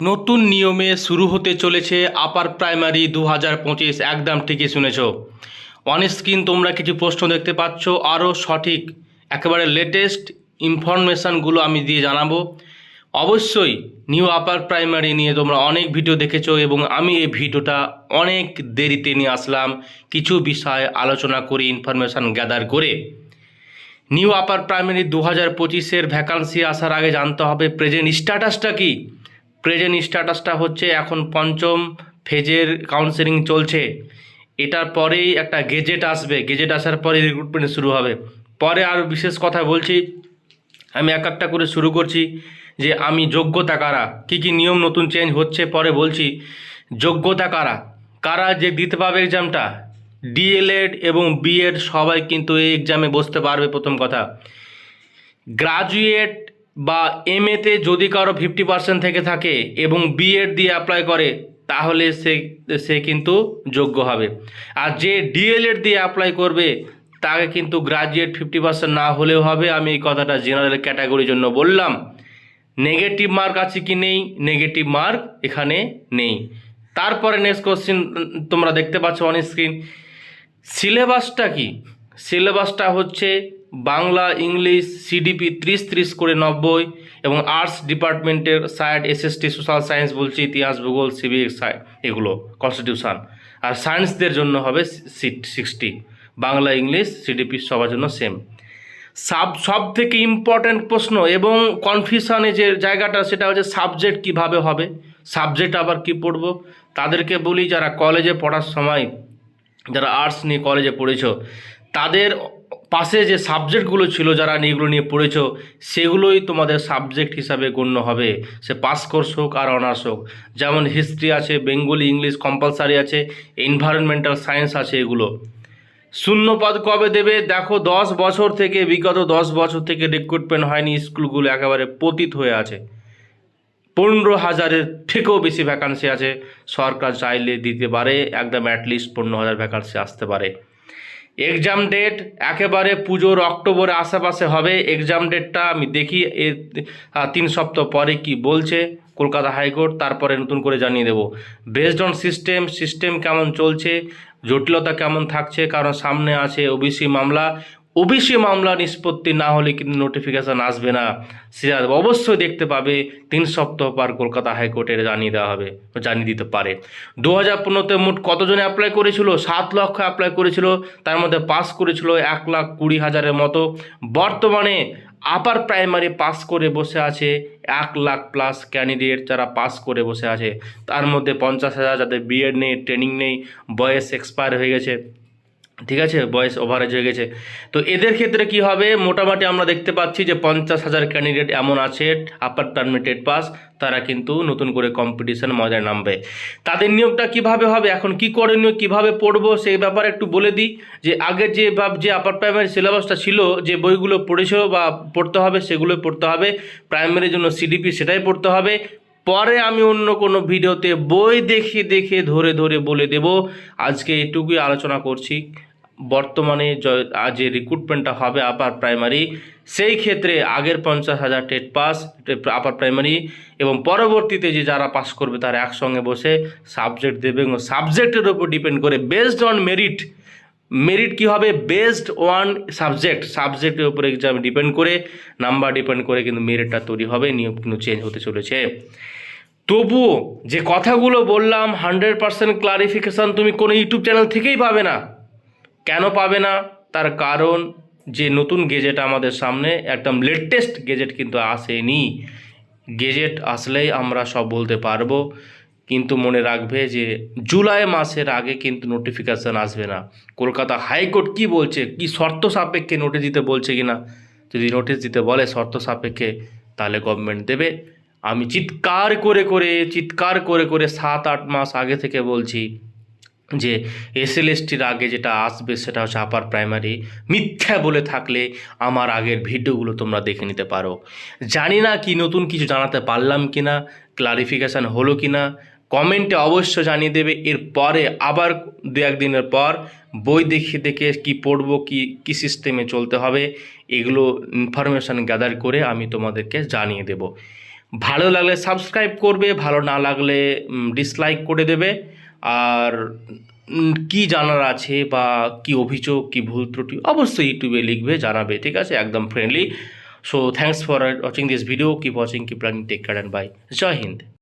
নতুন নিয়মে শুরু হতে চলেছে আপার প্রাইমারি দু হাজার পঁচিশ, একদম ঠিকই শুনেছ। অন স্ক্রিন তোমরা কিছু প্রশ্ন দেখতে পাচ্ছ, আরও সঠিক, একেবারে লেটেস্ট ইনফরমেশানগুলো আমি দিয়ে জানাব। অবশ্যই নিউ আপার প্রাইমারি নিয়ে তোমরা অনেক ভিডিও দেখেছ এবং আমি এই ভিডিওটা অনেক দেরিতে নিয়ে আসলাম, কিছু বিষয় আলোচনা করে ইনফরমেশান গ্যাদার করে। নিউ আপার প্রাইমারি দু হাজার পঁচিশের ভ্যাকান্সি আসার আগে জানতে হবে প্রেজেন্ট স্ট্যাটাসটা কি? প্রেজেন্ট স্ট্যাটাসটা হচ্ছে এখন পঞ্চম ফেজের কাউন্সেলিং চলছে। এটার পরেই একটা গেজেট আসবে। গেজেট আসার পরে রিক্রুটমেন্ট শুরু হবে। পরে আরও বিশেষ কথা বলছি। আমি এক একটা করে শুরু করছি যে আমি যোগ্যতা কারা? কী কী নিয়ম নতুন চেঞ্জ হচ্ছে? পরে বলছি, যোগ্যতা কারা? কারা যে দিতে পারবে এক্সামটা ডিএলএড এবং বিএড সবাই কিন্তু এই এক্সামে বসতে পারবে প্রথম কথা। গ্রাজুয়েট বা এম এতে যদি কারও ফিফটি পার্সেন্ট থেকে থাকে এবং বিএড দিয়ে অ্যাপ্লাই করে, তাহলে সে সে কিন্তু যোগ্য হবে। আর যে ডিএলএড দিয়ে অ্যাপ্লাই করবে, তাকে কিন্তু গ্রাজুয়েট ফিফটি পার্সেন্ট না হলেও হবে। আমি এই কথাটা জেনারেল ক্যাটাগরির জন্য বললাম। নেগেটিভ মার্ক আছে কি নেই? নেগেটিভ মার্ক এখানে নেই। তারপরে নেক্সট কোশ্চিন তোমরা দেখতে পাচ্ছ অন স্ক্রিন সিলেবাসটা কি? সিলেবাসটা হচ্ছে বাংলা, ইংলিশ সিডিপি ত্রিশ ত্রিশ করে নব্বই এবং আর্টস ডিপার্টমেন্টের সাইড এসএসটি সোশ্যাল সায়েন্স বলছি, ইতিহাস, ভূগোল, সিভিক সাইড এগুলো, কনস্টিটিউশন। আর সায়েন্সদের জন্য হবে seat sixty. Bangla, English CDP সবার জন্য সেম। সাব সব থেকে ইম্পর্ট্যান্ট প্রশ্ন এবং কনফিউশনে যে জায়গাটা, সেটা হচ্ছে সাবজেক্ট কীভাবে হবে? সাবজেক্ট আবার কি পড়ব? তাদেরকে বলি, যারা কলেজে পড়ার সময়, যারা আর্টস নিয়ে কলেজে পড়েছ, তাদের পাশে যে সাবজেক্টগুলো ছিল যারা এগুলো নিয়ে পড়েছ, সেগুলোই তোমাদের সাবজেক্ট হিসাবে গণ্য হবে। সে পাস কোর্স হোক আর অনার্স হোক। যেমন হিস্ট্রি আছে, বেঙ্গলি, ইংলিশ কম্পালসারি আছে, এনভায়রনমেন্টাল সায়েন্স আছে এগুলো। শূন্যপদ কবে দেবে? দেখো, দশ বছর থেকে, বিগত দশ বছর থেকে রিক্রুটমেন্ট হয়নি, স্কুলগুলো একেবারে পতিত হয়ে আছে। পনেরো হাজারের থেকেও বেশি ভ্যাকান্সি আছে। সরকার চাইলে দিতে পারে, একদম অ্যাটলিস্ট পনেরো হাজার ভ্যাকান্সি আসতে পারে। এক্সাম ডেট একেবারে পুজোর অক্টোবরে আশেপাশে হবে। এক্সাম ডেটটা আমি দেখি, এ তিন সপ্তাহ পরে কি বলছে কলকাতা হাইকোর্ট, তারপরে নতুন করে জানিয়ে দেবো। বেসড অন সিস্টেম সিস্টেম কেমন চলছে, জটিলতা কেমন থাকছে, কারণ সামনে আছে ওবিসি মামলা। ওবিসি মামলা নিষ্পত্তি না হলে কিন্তু নোটিফিকেশান আসবে না। সেটা অবশ্যই দেখতে পাবে, তিন সপ্তাহ পর কলকাতা হাইকোর্টে জানিয়ে দেওয়া হবে, জানিয়ে দিতে পারে। দু হাজার পনেরোতে মোট কতজনে অ্যাপ্লাই করেছিল? সাত লক্ষ অ্যাপ্লাই করেছিল, তার মধ্যে পাস করেছিল এক লাখ কুড়ি হাজারের মতো। বর্তমানে আপার প্রাইমারি পাস করে বসে আছে এক লাখ প্লাস ক্যান্ডিডেট যারা পাস করে বসে আছে। তার মধ্যে পঞ্চাশ হাজার যাদের বিএড নেই ট্রেনিং নেই, বয়স এক্সপায়ার হয়ে গেছে। ঠিক আছে? বয়স ওভারেজ হয়ে গেছে। তো এদের ক্ষেত্রে কি হবে? মোটামুটি আমরা দেখতে পাচ্ছি যে পঞ্চাশ হাজার ক্যান্ডিডেট এমন আছে আপার টার্মিটেড পাস তারা কিন্তু নতুন করে কম্পিটিশন মজায় নামবে। তাদের নিয়োগটা কীভাবে হবে? এখন কি করণীয়, কীভাবে পড়ব সেই ব্যাপারে একটু বলে দিই যে আগে যে যে আপার প্রাইমারি সিলেবাসটা ছিল, যে বইগুলো পড়েছো বা পড়তে হবে সেগুলোই পড়তে হবে। প্রাইমারির জন্য সিডিপি সেটাই পড়তে হবে। পরে আমি অন্য কোনো ভিডিওতে বই দেখে দেখে, ধরে ধরে বলে দেব। আজকে এটুকুই আলোচনা করছি। বর্তমানে যে রিক্রুটমেন্টটা হবে আপার প্রাইমারি সেই ক্ষেত্রে আগের পঞ্চাশ হাজার টেট পাস আপার প্রাইমারি এবং পরবর্তীতে যে যারা পাস করবে তারা একসঙ্গে বসে সাবজেক্ট দেবে এবং সাবজেক্টের উপর ডিপেন্ড করে বেসড অন মেরিট মেরিট কি হবে? বেসড ওয়ান সাবজেক্ট সাবজেক্টের উপরে এক্সাম ডিপেন্ড করে নাম্বার ডিপেন্ড করে কিন্তু মেরিটটা তৈরি হবে নিয়ম কিন্তু চেঞ্জ হতে চলেছে। তবুও যে কথাগুলো বললাম হান্ড্রেড পার্সেন্ট ক্লারিফিকেশান তুমি কোনো ইউটিউব চ্যানেল থেকেই পাবে না। কেন পাবে না? তার কারণ যে নতুন গেজেট আমাদের সামনে, একদম লেটেস্ট গেজেট কিন্তু আসেনি। গেজেট আসলেই আমরা সব বলতে পারব। কিন্তু মনে রাখবে যে জুলাই মাসের আগে কিন্তু নোটিফিকেশান আসবে না। কলকাতা হাইকোর্ট কি বলছে? কি শর্ত সাপেক্ষে নোটিশ দিতে বলছে কি না যদি নোটিশ দিতে বলে শর্ত সাপেক্ষে, তাহলে গভর্নমেন্ট দেবে। আমি চিৎকার করে করে, চিৎকার করে করে সাত আট মাস আগে থেকে বলছি যে এসএলএসটির আগে যেটা আসবে সেটা হচ্ছে আপার প্রাইমারি মিথ্যা বলে থাকলে আমার আগের ভিডিওগুলো তোমরা দেখে নিতে পারো। জানি না কি নতুন কিছু জানাতে পারলাম কি না ক্লারিফিকেশান হলো কি না কমেন্টে অবশ্য জানিয়ে দেবে। এরপরে আবার দু একদিনের পর বই দেখে দেখে কি পড়ব, কি কি সিস্টেমে চলতে হবে, এগুলো ইনফরমেশান গ্যাদার করে আমি তোমাদেরকে জানিয়ে দেব। ভালো লাগলে সাবস্ক্রাইব করবে, ভালো না লাগলে ডিসলাইক করে দেবে। আর কি জানার আছে বা কি অভিযোগ, কি ভুল ত্রুটি, অবশ্যই ইউটিউবে লিখবে, জানাবে, ঠিক আছে? একদম friendly so thanks for watching this video keep watching keep planning take care and bye Jai Hind